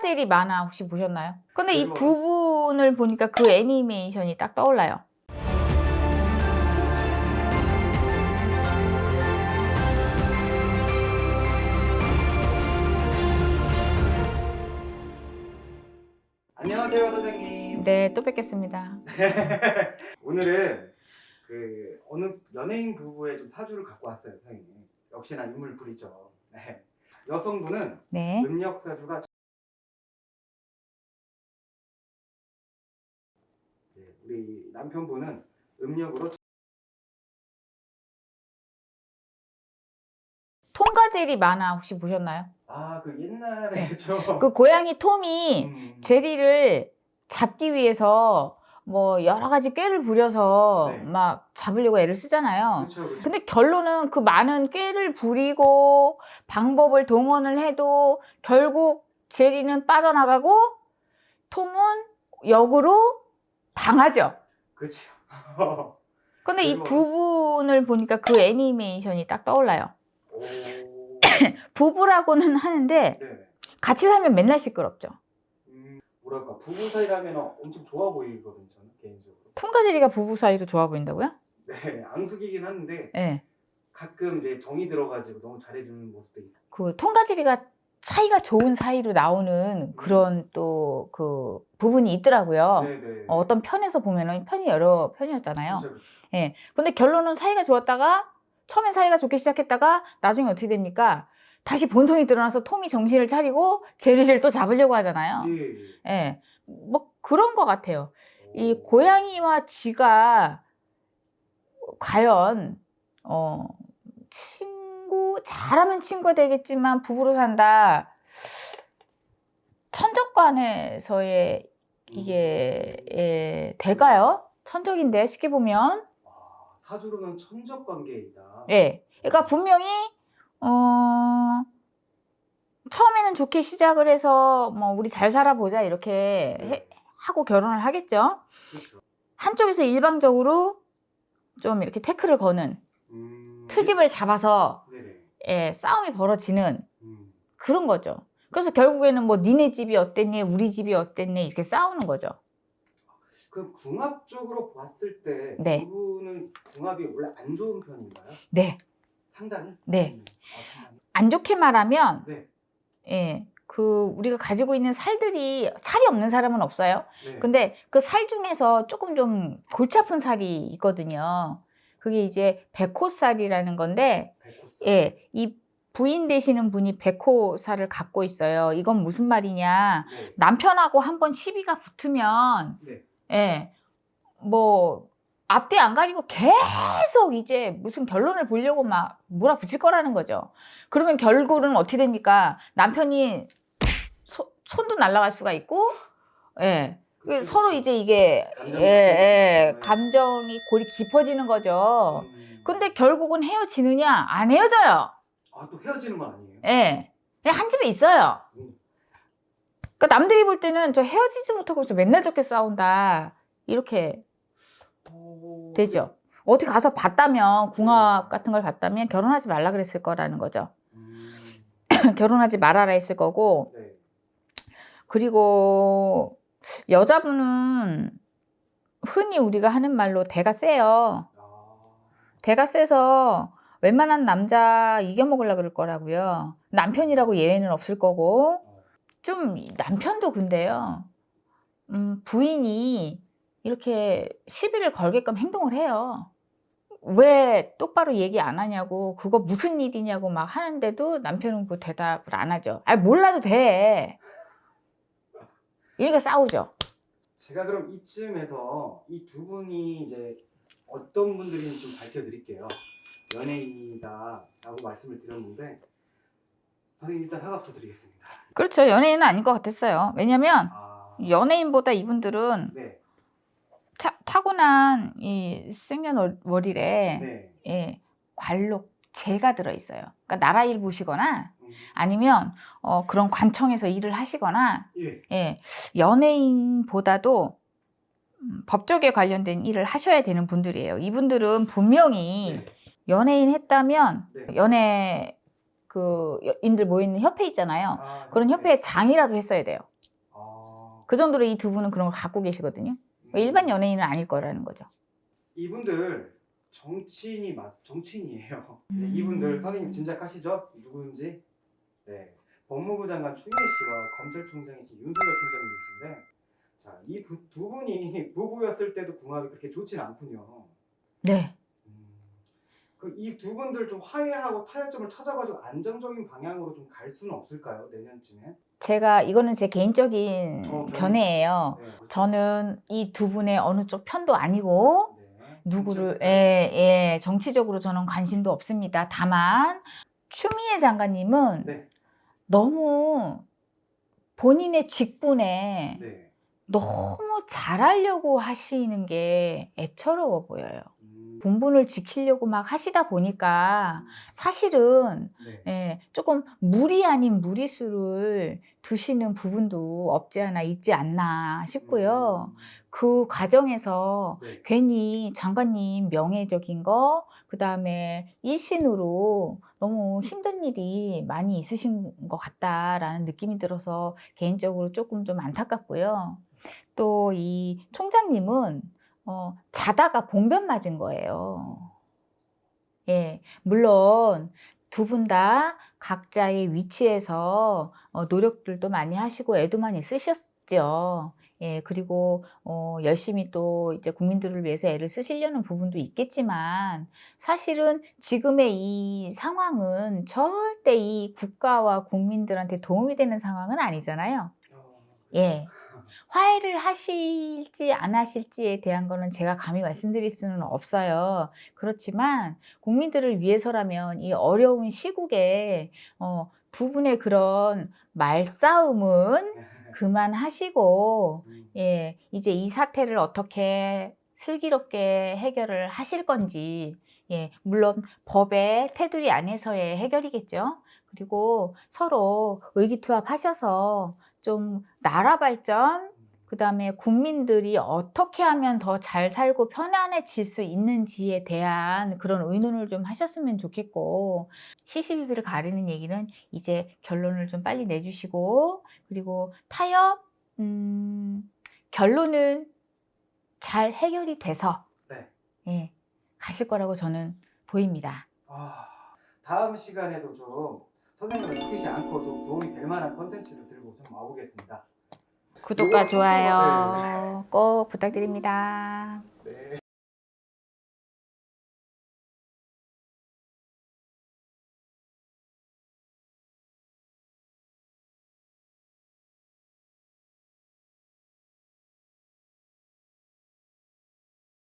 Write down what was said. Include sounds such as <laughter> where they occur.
통과젤이 많아 혹시 보셨나요? 근데 이. 두 분을 보니까 그 애니메이션이 딱 떠올라요. 안녕하세요 선생님. 네, 또 뵙겠습니다. <laughs> 오늘은 그 어느 연예인 부부의 좀 사주를 갖고 왔어요 선생님. 역시나 인물풀이죠. 네. 여성분은 네. 음력 사주가 우리 남편분은 음력으로 통과젤이 많아 혹시 보셨나요? 아 그 옛날에 저그 고양이 톰이 음, 제리를 잡기 위해서 뭐 여러 가지 꾀를 부려서 네. 막 잡으려고 애를 쓰잖아요. 그렇죠 그렇죠. 근데 결론은 그 많은 꾀를 부리고 방법을 동원을 해도 결국 제리는 빠져나가고 톰은 역으로 당하죠. 그렇죠. <laughs> 근데 이 두 분을 보니까 그 애니메이션이 딱 떠올라요. 오. <laughs> 부부라고는 하는데 네. 같이 살면 맨날 시끄럽죠. 음, 뭐랄까 부부 사이라면 엄청 좋아 보이거든요 저는 개인적으로. 톰과 제리가 부부 사이로 좋아 보인다고요? 네 앙숙이긴 한데 예. 가끔 이제 정이 들어가지고 너무 잘해주는 모습도 있고. 그 톰과 제리가 사이가 좋은 사이로 나오는 그런 또 그 부분이 있더라고요. 네네. 어, 어떤 편에서 보면은 편이 여러 편이었잖아요. 그렇죠. 예. 근데 결론은 사이가 좋았다가 처음엔 사이가 좋게 시작했다가 나중에 어떻게 됩니까? 다시 본성이 드러나서 톰이 정신을 차리고 제리를 또 잡으려고 하잖아요. 예, 예. 예. 뭐 그런 것 같아요. 이 오. 고양이와 쥐가 과연 어 잘하면 친구가 되겠지만 부부로 산다. 천적관에서의 이게 예, 될까요? 천적인데 쉽게 보면 아, 사주로는 천적 관계이다. 예. 그러니까 분명히 어 처음에는 좋게 시작을 해서 뭐 우리 잘 살아보자 이렇게 해- 네. 하고 결혼을 하겠죠. 그렇죠. 한쪽에서 일방적으로 좀 이렇게 태클을 거는 음, 트집을 잡아서. 예, 싸움이 벌어지는 음, 그런 거죠. 그래서 결국에는 뭐 니네 집이 어땠니, 우리 집이 어땠니 이렇게 싸우는 거죠. 그럼 궁합적으로 봤을 때 네. 두 분은 궁합이 원래 안 좋은 편인가요? 네, 상당히? 네. 음, 아, 상당히. 안 좋게 말하면 네. 예, 그 우리가 가지고 있는 살들이 살이 없는 사람은 없어요. 네. 근데 그 살 중에서 조금 좀 골치 아픈 살이 있거든요. 그게 이제 백호살이라는 건데, 백호살. 예, 이 부인 되시는 분이 백호살을 갖고 있어요. 이건 무슨 말이냐. 네. 남편하고 한번 시비가 붙으면, 네. 예, 뭐, 앞뒤 안 가리고 계속 이제 무슨 결론을 보려고 막 몰아붙일 거라는 거죠. 그러면 결국은 어떻게 됩니까? 남편이 소- 손도 날아갈 수가 있고, 예. 그 서로. 이제 이게, 감정이 예, 예, 감정이 골이 깊어지는 거죠. 음. 근데 결국은 헤어지느냐? 안 헤어져요. 아, 또 헤어지는 건 아니에요? 예. 그냥 한 집에 있어요. 음. 그러니까 남들이 볼 때는 저 헤어지지 못하고 있어. 맨날 저렇게 싸운다. 이렇게 오, 되죠. 어디 가서 봤다면, 궁합 같은 걸 봤다면 결혼하지 말라 그랬을 거라는 거죠. 음, <clears throat> 결혼하지 말아라 했을 거고. 네. 그리고 여자분은 흔히 우리가 하는 말로 대가 세요. 아, 대가 세서 웬만한 남자 이겨먹으려 그럴 거라고요. 남편이라고 예외는 없을 거고. 어, 좀 남편도 근데요. 음, 부인이 이렇게 시비를 걸게끔 행동을 해요. 왜 똑바로 얘기 안 하냐고, 그거 무슨 일이냐고 막 하는데도 남편은 그 대답을 안 하죠. 아, 몰라도 돼. 이러니까 싸우죠. 제가 그럼 이쯤에서 이 두 분이 이제 어떤 분들인지 좀 밝혀드릴게요. 연예인이다라고 말씀을 드렸는데 선생님 일단 사과부터 드리겠습니다. 그렇죠. 연예인은 아닌 것 같았어요. 왜냐면 아, 연예인보다 이분들은 네, 타, 타고난 이 생년월일에 네. 예, 관록 재가 들어 있어요. 그러니까 나라 일 보시거나 음, 아니면 어, 그런 관청에서 일을 하시거나 예, 예, 연예인보다도 음, 법조계 관련된 일을 하셔야 되는 분들이에요. 이분들은 분명히 네, 연예인 했다면 네. 연예 그 인들 모이는 협회 있잖아요. 아, 그런 네. 협회에 장이라도 했어야 돼요. 그 정도로 이 두 분은 그런 걸 갖고 계시거든요. 음. 일반 연예인은 아닐 거라는 거죠. 이분들 정치인이 맞 정치인이에요. 네, 음. 이분들 선생님 짐작하시죠? 누구인지? 네, 법무부 장관 추미애 씨와 검찰총장이신 윤석열 총장님이신데, 자, 이 두 분이 <laughs> 부부였을 때도 궁합이 그렇게 좋지는 않군요. 네. 그이 두 분들 좀 화해하고 타협점을 찾아가지고 안정적인 방향으로 좀 갈 수는 없을까요? 내년쯤에? 제가 이거는 제 개인적인 어, 견해. 견해예요. 네. 저는 이 두 분의 어느 쪽 편도 아니고 네. 누구를 예, 예, 정치적으로 저는 관심도 없습니다. 다만 추미애 장관님은 네. 너무 본인의 직분에 네. 너무 잘하려고 하시는 게 애처로워 보여요. 음, 본분을 지키려고 막 하시다 보니까 사실은 네. 예, 조금 무리 아닌 무리수를 두시는 부분도 없지 않아 있지 않나 싶고요. 그 과정에서 음, 네. 괜히 장관님 명예적인 거, 그 다음에 일신으로 너무 힘든 일이 많이 있으신 것 같다라는 느낌이 들어서 개인적으로 조금 좀 안타깝고요. 또 이 총장님은 어, 자다가 봉변 맞은 거예요. 예, 물론 두 분 다 각자의 위치에서 어, 노력들도 많이 하시고 애도 많이 쓰셨죠. 예, 그리고 어, 열심히 또 이제 국민들을 위해서 애를 쓰시려는 부분도 있겠지만 사실은 지금의 이 상황은 절대 이 국가와 국민들한테 도움이 되는 상황은 아니잖아요. 어, 예. 화해를 하실지 안 하실지에 대한 거는 제가 감히 말씀드릴 수는 없어요. 그렇지만 국민들을 위해서라면 이 어려운 시국에 어, 두 분의 그런 말싸움은 <laughs> 그만하시고 음, 예, 이제 이 사태를 어떻게 슬기롭게 해결을 하실 건지, 예, 물론 법의 테두리 안에서의 해결이겠죠. 그리고 서로 의기투합하셔서 좀 나라 발전, 그 다음에 국민들이 어떻게 하면 더 잘 살고 편안해질 수 있는지에 대한 그런 의논을 좀 하셨으면 좋겠고, 시시비비를 가리는 얘기는 이제 결론을 좀 빨리 내주시고, 그리고 타협, 음, 결론은 잘 해결이 돼서 네. 예, 가실 거라고 저는 보입니다. 아, 다음 시간에도 좀 선생님을 속이지 않고도 도움이 될 만한 컨텐츠를 들고 좀 와보겠습니다. 구독과 좋아요 꼭 부탁드립니다. 네.